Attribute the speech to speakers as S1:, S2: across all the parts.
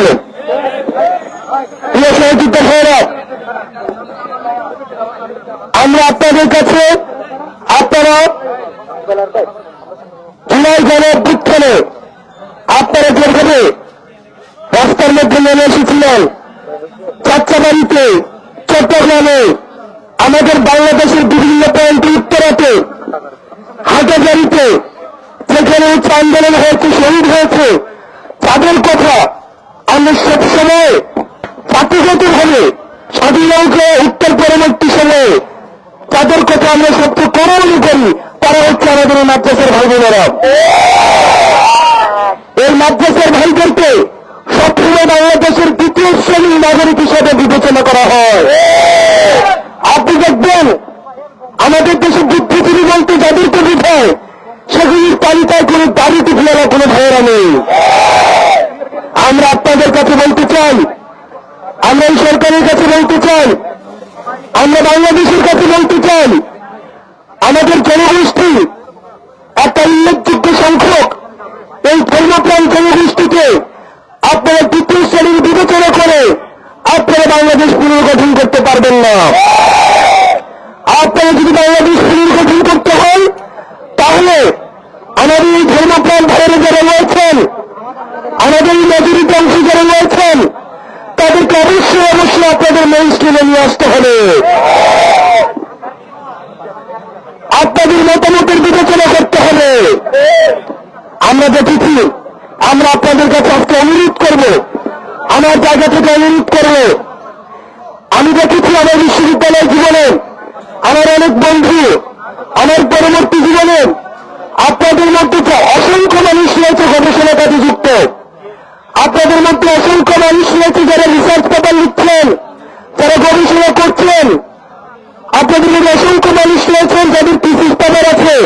S1: থেকেছিল প্রিয় সহযোগিতা ভাইয়েরা আমরা আপনাদের কাছে আপনারা জুলাই গণ অভ্যুত্থানে আপনারা যেভাবে রাস্তার মধ্যে নেমে এসেছিলেন চাচ্চাবাড়িতে চট্টগ্রামে আমাদের বাংলাদেশের বিভিন্ন পয়েন্টে উত্তরাতে হাটাজারিতে যেখানে উচ্চ আন্দোলন হয়েছে শহীদ হয়েছে তাদের কথা আমরা সবসময় জাতিগতভাবে স্বাধীনকে উত্তর পরবর্তী সময়ে তাদের কথা আমরা সবচেয়ে করণীয় করি, তারা হচ্ছে আমাদের মাদ্রাসার ভাই বোনেরা। এই মাদ্রাসার ভাইদেরকে সবসময় বাংলাদেশের দ্বিতীয় শ্রেণির নাগরিক হিসেবে বিবেচনা করা হয়। আপনি দেখবেন, আমাদের দেশে বুদ্ধিজীবী বলতে যাদেরকে বোঝায়, সেগুলির তালিকায় কোনো দাড়ি টুকলেরা কোনো ভাইয়েরা নেই। আমরা আপনাদের কাছে বলতে চাই আমরা এই সরকারের কাছে বলতে চাই, আমরা বাংলাদেশের কাছে বলতে চাই, আমাদের জনগোষ্ঠী একটা উল্লেখযোগ্য সংখ্যক এই ধর্মপ্রাণ জনগোষ্ঠীকে আপনারা দ্বিতীয় শ্রেণির বিবেচনা করে আপনারা বাংলাদেশ পুনর্গঠন করতে পারবেন না আপনারা যদি বাংলাদেশ পুনর্গঠন করতে হয় তাহলে আমাদের এই ধর্মপ্রাণ ভাইয়েরা যারা রয়েছেন আমাদের এই মেজরিটি অংশ যারা রয়েছেন তাদেরকে অবশ্যই অবশ্যই আপনাদের মেইন স্ট্রিমে নিয়ে আসতে হবে। আপনাদের মতামতের বিবেচনা করতে হবে। আমরা দেখেছি, আমরা আপনাদের কাছে আজকে অনুরোধ করব, আমার জায়গা থেকে অনুরোধ করব। আমি দেখেছি আমার বিশ্ববিদ্যালয় জীবনে আমার অনেক বন্ধু, আমার পরবর্তী জীবনে আপনাদের মধ্যে অসংখ্য মানুষ রয়েছে গবেষণা কাজে যুক্ত, আপনাদের মধ্যে অসংখ্য মানুষ রয়েছে যারা রিসার্চ পেপার লিখছেন। যারা গবেষণা করছেন। আপনাদের মধ্যে অসংখ্য মানুষ রয়েছেন যাদের থিসিস পেপার আছে।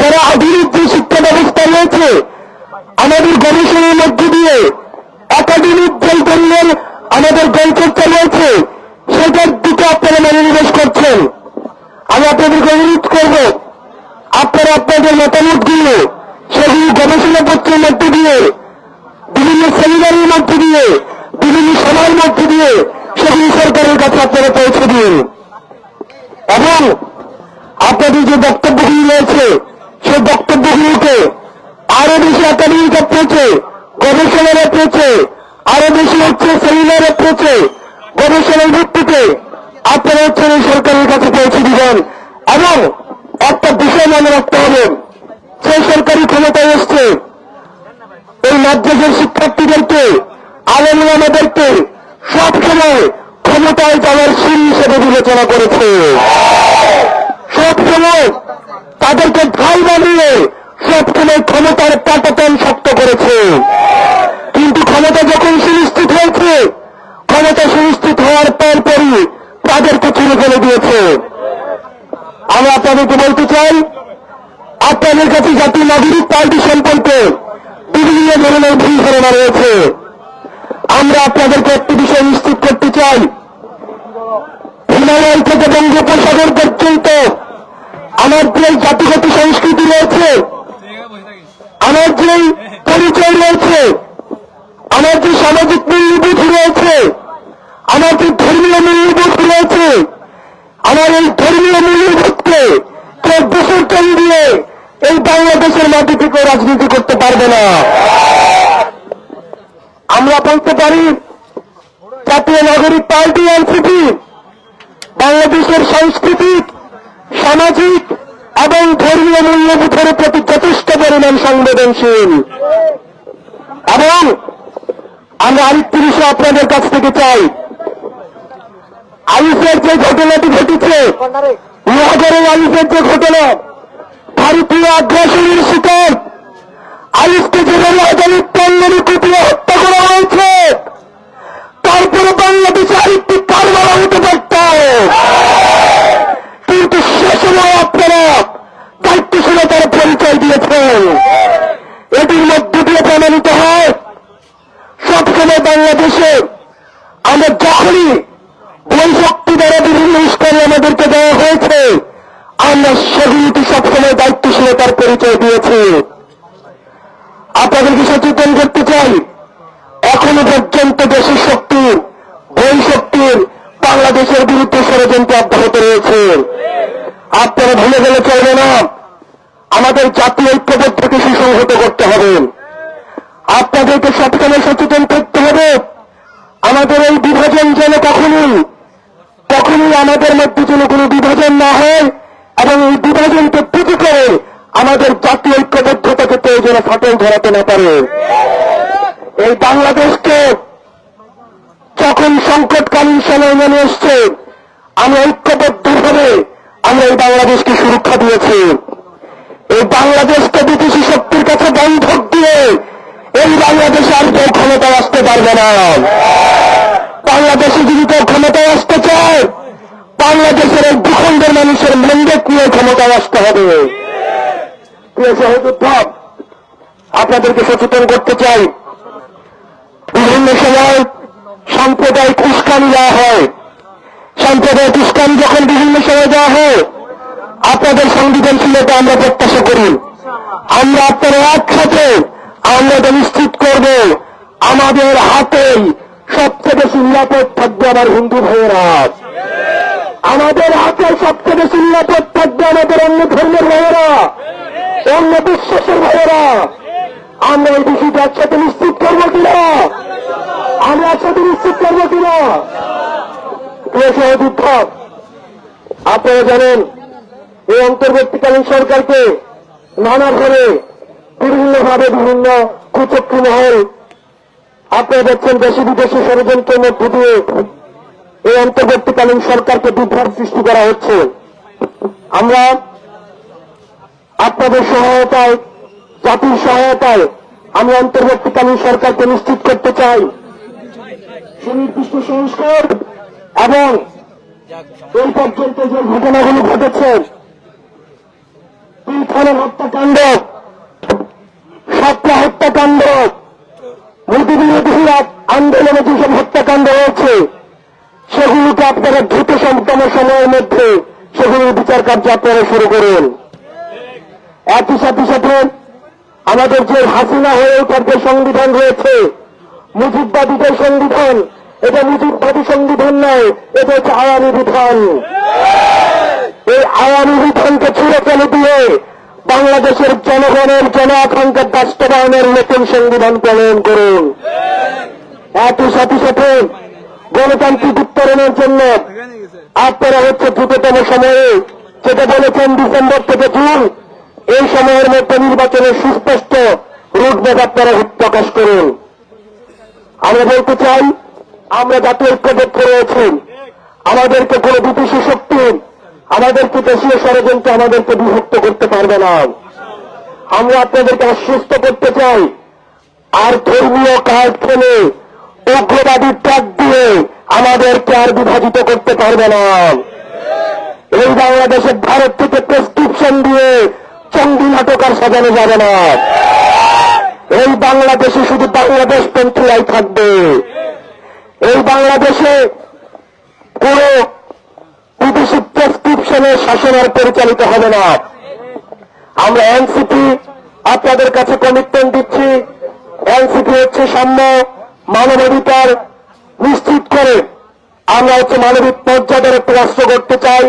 S1: যারা আধুনিক যে শিক্ষা ব্যবস্থা রয়েছে, আমাদের গবেষণার মধ্যে দিয়ে একাডেমিক যে ধরনের আমাদের গণচর্চা রয়েছে সেটার দিকে আপনারা মনোনিবেশ করছেন আমি আপনাদেরকে অনুরোধ করব আপনারা আপনাদের মতামতগুলো সেগুলি গবেষণা পত্রের মধ্যে দিয়ে বিভিন্ন সেমিনারের মধ্যে দিয়ে বিভিন্ন সভার মধ্যে দিয়ে সেগুলি সরকারের কাছে আপনারা পৌঁছে দিন এবং আপনাদের যে বক্তব্যগুলি রয়েছে সেই বক্তব্যগুলিকে আরও বেশি একাডেমিক অ্যাপ্রোচে গবেষণার অ্যাপ্রোচে আরও বেশি হচ্ছে সেমিনার অ্যাপ্রোচে ভিত্তিতে আপনারা হচ্ছেন এই সরকারের কাছে পৌঁছে দিবেন এবং একটা বিষয় মনে রাখতে হবে, যে সরকারি ক্ষমতায় এসছে, এই মাদ্রাসার শিক্ষার্থীদেরকে, আলম আমাদেরকে সবসময় ক্ষমতায় যাওয়ার সিঁড়ি হিসেবে বিবেচনা করেছে। সবসময় তাদেরকে ঢাল বানিয়ে সবসময় ক্ষমতার পাটাতন শক্ত করেছে। কিন্তু ক্ষমতা যখন সুনিশ্চিত হয়েছে ক্ষমতা সুনিশ্চিত হওয়ার পরপরই তাদেরকে ছুড়ে ফেলে দিয়েছে। আমি আপনাদেরকে বলতে চাই, আপনাদের কাছে জাতীয় নাগরিক পার্টি সম্পর্কে বিভিন্ন ধরনের ভুল ধারণা রয়েছে। আমরা আপনাদেরকে একটি বিষয় নিশ্চিত করতে চাই। হিমালয় থেকে বঙ্গোপসাগর পর্যন্ত আমার যে জাতিগত সংস্কৃতি রয়েছে, আমার যে পরিচয় রয়েছে, আমার যে সামাজিক মূল্যবোধ রয়েছে আমার যে ধর্মীয় মূল্যবোধ রয়েছে, আমার এই ধর্মীয় মূল্যবোধকে কেউ বিসর্জন দিয়ে এই বাংলাদেশের মাটি থেকে রাজনীতি করতে পারবে না। আমরা বলতে পারি, জাতীয় নাগরিক পার্টি, এনসিপি, বাংলাদেশের সাংস্কৃতিক, সামাজিক এবং ধর্মীয় মূল্যবোধের প্রতি যথেষ্ট পরিমাণ সংবেদনশীল। এবং আমরা আরেকটি বিষয় আপনাদের কাছ থেকে চাই আইসের যে ঘটনাটি ঘটেছে নগরের আয়ুষের যে ঘটনা ভারতীয় আগ্রাসনের শিকার। আয়ুষকে যেভাবে আদালত পণ্যের কুপিয়ে হত্যা করা হয়েছে তারপরে বাংলাদেশে আরেকটি কারবার হতে পারত কিন্তু সে সময় আপনারা দায়িত্বশীলতার পরিচয় দিয়েছেন এটির মধ্য দিয়ে প্রমাণিত হয় সবসময় বাংলাদেশে আমরা যখনই বই শক্তি দ্বারা বিভিন্ন স্কুলে আমাদেরকে দেওয়া হয়েছে আমরা সেগুলিতে সবসময় দায়িত্বশীলতার পরিচয় দিয়েছি আপনাদেরকে সচেতন করতে চাই এখনও পর্যন্ত দেশের শক্তির বই শক্তির বাংলাদেশের বিরুদ্ধে ষড়যন্ত্র অব্যাহত রয়েছে। আপনারা ভুলে গেলে চলবে না। আমাদের জাতীয় ঐক্যবদ্ধকে সুসংহত করতে হবে। আপনাদেরকে সবসময় সচেতন করতে হবে। আমাদের এই বিভাজন যেন কখনই কখনই আমাদের মধ্যে যেন কোনো বিভাজন না হয় এবং এই বিভাজনকে পুঁজি করে আমাদের জাতীয় ঐক্যবদ্ধতাকে কেউ যেন ফাটল ধরাতে না পারে। এই বাংলাদেশকে সংকটকালীন সময় মনে এসছে। আমি ঐক্যবদ্ধভাবে আমরা এই বাংলাদেশকে সুরক্ষা দিয়েছি। এই বাংলাদেশকে বিদেশি শক্তির কাছে বন্ধক দিয়ে এই বাংলাদেশে আর কেউ ক্ষমতায় আসতে পারবে না। বাংলাদেশে যদি কেউ ক্ষমতায় আসতে চায়, বাংলাদেশের এই ভূখণ্ডের মানুষের ম্যান্ডেট নিয়ে ক্ষমতায় আসতে হবে। আপনাদেরকে সচেতন করতে চাই। বিভিন্ন সময় সাম্প্রদায়িক উস্কানি দেওয়া হয়। সাম্প্রদায়িক উস্কানি যখন বিভিন্ন সময় দেওয়া হয়, আপনাদের সংবিধানশীলতা আমরা প্রত্যাশা করি। আমরা আপনারা একসাথে আমরা নিশ্চিত করব। আমাদের হাতেই সবচেয়ে বেশি নিরাপদ থাকবে আমার হিন্দু ভাইয়েরা। আমাদের হাতে সবচেয়ে বেশি নিরাপদ থাকবে আমাদের অন্য ধর্মের ভাইয়েরা, অন্য বিশ্বাসের ভাইয়েরা। আমরা এই বিষয়টা একসাথে নিশ্চিত করব কিনা আমরা একসাথে নিশ্চিত করব কিনা প্রিয় সহযোদ্ধা আপনারা জানেন, এই অন্তর্বর্তীকালীন সরকারকে নানাভাবে বিভিন্নভাবে বিভিন্ন কুচক্রী মহল আপনারা দেখছেন দেশে বিদেশে ষড়যন্ত্রের মধ্য দিয়ে এই অন্তর্বর্তীকালীন সরকারকে বিভ্রাট সৃষ্টি করা হচ্ছে। আমরা আপনাদের সহায়তায়, জাতির সহায়তায় আমি অন্তর্বর্তীকালীন সরকারকে নিশ্চিত করতে চাই। সুনির্দিষ্ট সংস্কার এবং এই পর্যন্ত যে ঘটনাগুলো ঘটেছে। পিলখানা হত্যাকাণ্ড, সাতটা হত্যাকাণ্ড মোদী বিরোধী আন্দোলনে যেসব হত্যাকাণ্ড হয়েছে, সেগুলোকে আপনারা দ্রুত সম্পন্ন সময়ের মধ্যে সেগুলোর বিচার কার্য আপনারা শুরু করুন। একই সাথে সাথে আমাদের যে হাসিনা হয়ে ওঠার যে সংবিধান রয়েছে, মুজিববাদীদের সংবিধান এটা মুজিববাদী সংবিধান নয় এটা হচ্ছে আওয়ামী বিধান। এই আওয়ামী বিধানকে ছুড়ে ফেলে দিয়ে বাংলাদেশের জনগণের জন আকাঙ্ক্ষার বাস্তবায়নের নতুন সংবিধান প্রণয়ন করুন। একই সাথে সাথে গণতান্ত্রিক উত্তরণের জন্য আপনারা হচ্ছে দ্রুততম সময়ে যেটা বলেছেন ডিসেম্বর থেকে জুন, এই সময়ের মধ্যে নির্বাচনের সুস্পষ্ট রুটম্যাপ আপনারা প্রকাশ করুন। আমরা বলতে চাই আমরা জাতীয় ঐক্যবদ্ধ রয়েছি। আমাদেরকে কোন বিদেশি শক্তি, আমাদেরকে দেশীয় ষড়যন্ত্র আমাদেরকে বিভক্ত করতে পারবে না। আমরা আপনাদেরকে আশ্বস্ত করতে চাই, আর ধর্মীয় কার্ড খেলে উগ্রবাদী ত্যাগ দিয়ে আমাদেরকে আর বিভাজিত করতে পারবে না। এই বাংলাদেশের ভারত থেকে প্রেসক্রিপশন দিয়ে চঙ্গি নাটক আর সাজানো যাবে না। এই বাংলাদেশে শুধু বাংলাদেশ পন্থীরাই থাকবে। এই বাংলাদেশে কোন বিদেশি প্রেসক্রিপশনের শাসনের পরিচালিত হবে না। আমরা এনসিপি, আপনাদের কাছে কমিটমেন্ট দিচ্ছি। এনসিপি হচ্ছে সাম্য মানবাধিকার নিশ্চিত করে। আমরা হচ্ছে মানবিক মর্যাদার একটি রাষ্ট্র করতে চাই,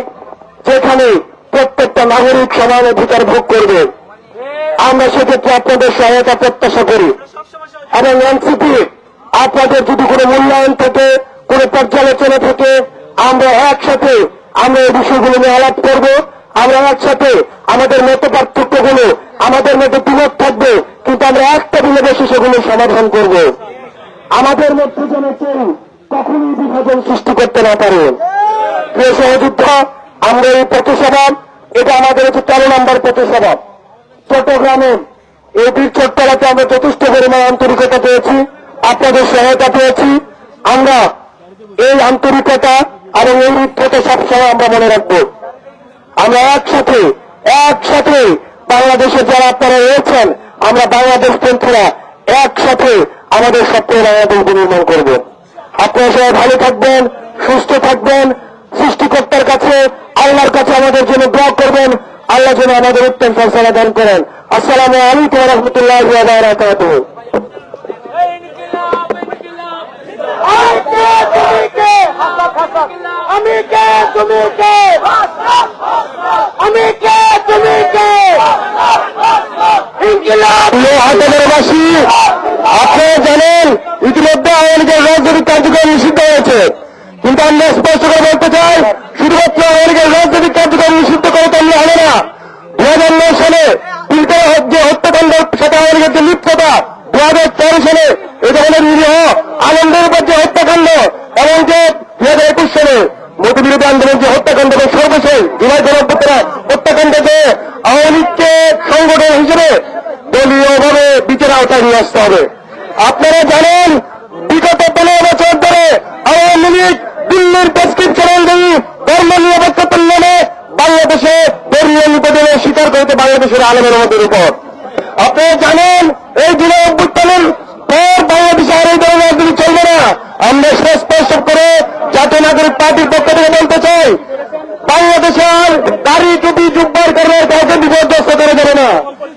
S1: যেখানে প্রত্যেকটা নাগরিক সমান অধিকার ভোগ করবে। আমরা সেক্ষেত্রে আপনাদের সহায়তা প্রত্যাশা করি। এবং এনসিপি আপনাদের যদি কোনো মূল্যায়ন থাকে, কোনো পর্যালোচনা থাকে, আমরা একসাথে আমরা এই বিষয়গুলো নিয়ে আলাপ করব। আমরা একসাথে আমাদের মত পার্থক্যগুলো, আমাদের মধ্যে বিনোদ থাকবে, কিন্তু আমরা একটা বিনোদে সেগুলো সমাধান করব। আমাদের মধ্যে যেন কেউ কখনই বিভাজন সৃষ্টি করতে না পারে। প্রিয় সহযোদ্ধা, আমরা এই পথসভা, এটা আমাদের হচ্ছে তেরো নম্বর পথসভা। চট্টগ্রামে এই বীর চট্টলাতে আমরা যথেষ্ট পরিমাণ আন্তরিকতা পেয়েছি। আপনাদের সহায়তা পেয়েছি। আমরা এই আন্তরিকতা এবং এই মিত্রতা সবসময় আমরা মনে রাখব। আমরা একসাথে একসাথে বাংলাদেশের যারা আপনারা রয়েছেন, আমরা বাংলাদেশ পন্থীরা একসাথে আমাদের স্বপ্ন বাংলাদেশ বিনির্মাণ করব। আপনারা সবাই ভালো থাকবেন, সুস্থ থাকবেন, সৃষ্টিকর্তার কাছে, আল্লাহর কাছে আমাদের জন্য দোয়া করবেন। আল্লাহ যেন আমাদের উত্তম ফসলা দান করেন। আসসালামু আলাইকুম রহমতুল্লাহ
S2: আমি আমি কে তুমি কে?
S1: হাটাদারবাসী আপনারা জানেন, ইতিমধ্যে আওয়ামী রাজনৈতিক কার্যক্রম নিষিদ্ধ হয়েছে। কিন্তু আমরা স্পষ্ট করে বলতে চাই, শুধুমাত্র আওয়ামী রাজনৈতিক কার্যক্রম নিষিদ্ধ করে তেমনি হবে না। দু হাজার নয় সালে পিলকার যে হত্যাকাণ্ডের সাথে আওয়ামী লীগের যে লিপ্ততা দু হাজার তেরো সালে এ ধরনের নিরীহ আনন্দের উপর যে হত্যাকাণ্ড এবং যে দু হাজার একুশ সালে মতবিরোধী আন্দোলন যে হত্যাকাণ্ড এবং সর্বশেষ জুলাই গণঅভ্যুত্থান হত্যাকাণ্ড যে আওয়ামী লীগকে সংগঠন হিসেবে দলীয়ভাবে বিচার আওতায় নিয়ে আসতে হবে। আপনারা জানেন, বিগত পনেরো বছর ধরে আওয়ামী লীগ দিল্লির প্রেসক্রিপশন ধর্ম নিরাপত্তার নামে বাংলাদেশে ধর্মীয় নিবেদনের স্বীকার করতে বাংলাদেশের আলমের মধ্যে উপর আপনারা জানেন, এই জুলাই অভ্যুত্থানের পর বাংলাদেশে আর এই ধরনের চলবে না। আমরা সুস্পষ্ট করে জাতীয় নাগরিক পার্টির পক্ষ থেকে বলতে চাই বাংলাদেশে আর দাড়ি টুপি জুব্বার করে কাউকে বিপর্যস্ত করে যাবে না।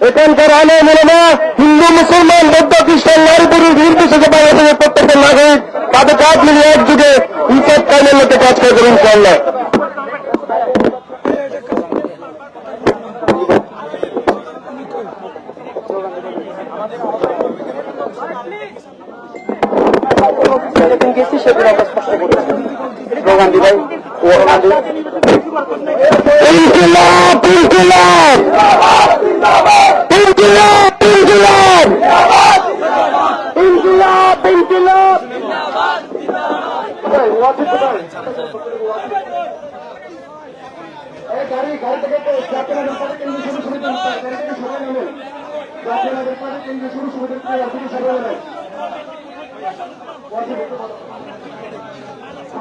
S1: এখানকার আলো না হিন্দু, মুসলমান, বৌদ্ধ, খ্রিস্টান, নারী, পুরুষ নির্বিশেষে বাংলাদেশের প্রত্যেকটা নাগরিক, তাদের কাজ মিলিয়ে একযুগে ইনসাফ কাজ ইনশাল্লাহ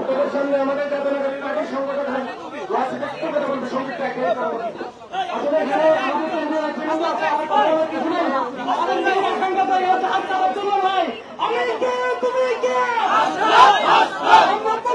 S1: আপনাদের সামনে আমাদের জাতীয় পার্টির সংগঠন লাস্ট ব্যক্তিগত বলতে সঙ্গীতটা কে আসলে এখানে আমাদের কেন্দ্রে আছে, আমরা আপনাদের কিছু নেই। আমাদের মেয়েরা সংগঠন হচ্ছে আপনারা চলো ভাই। আমি কে, তুমি কে? আমরা প্রত্যেকজন হাতে, যেখানে আমরা হবে, যেখানে চাঁদাবাজি হবে, আমরা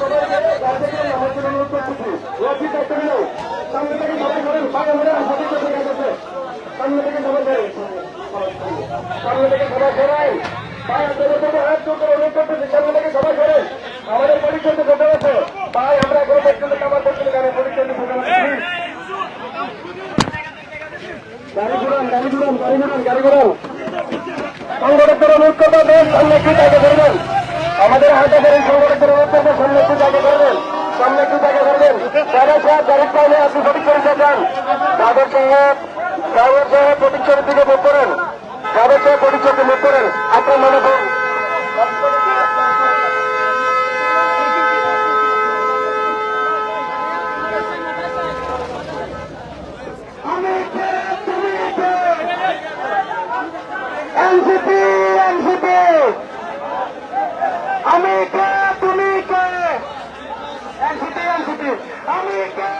S1: সবাইকে রাজনীতির নামের জন্য অনুরোধ করতেছি। রফিক একটা দিল। সামনে থেকে সবাই সামনে থেকে সবাই। সামনে থেকে সবাই। কাদের সাহেব কাদের সাহেব প্রতিচ্ছবির দিকে মুখ করেন। কাদের সাহেব প্রতিচ্ছবি মুখ করেন। আপনার মনে করেন এনসিপি এনসিপি। আমি কে, তুমি
S2: কে? NCP NCP. আমি কে?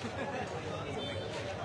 S2: おめでとうございます。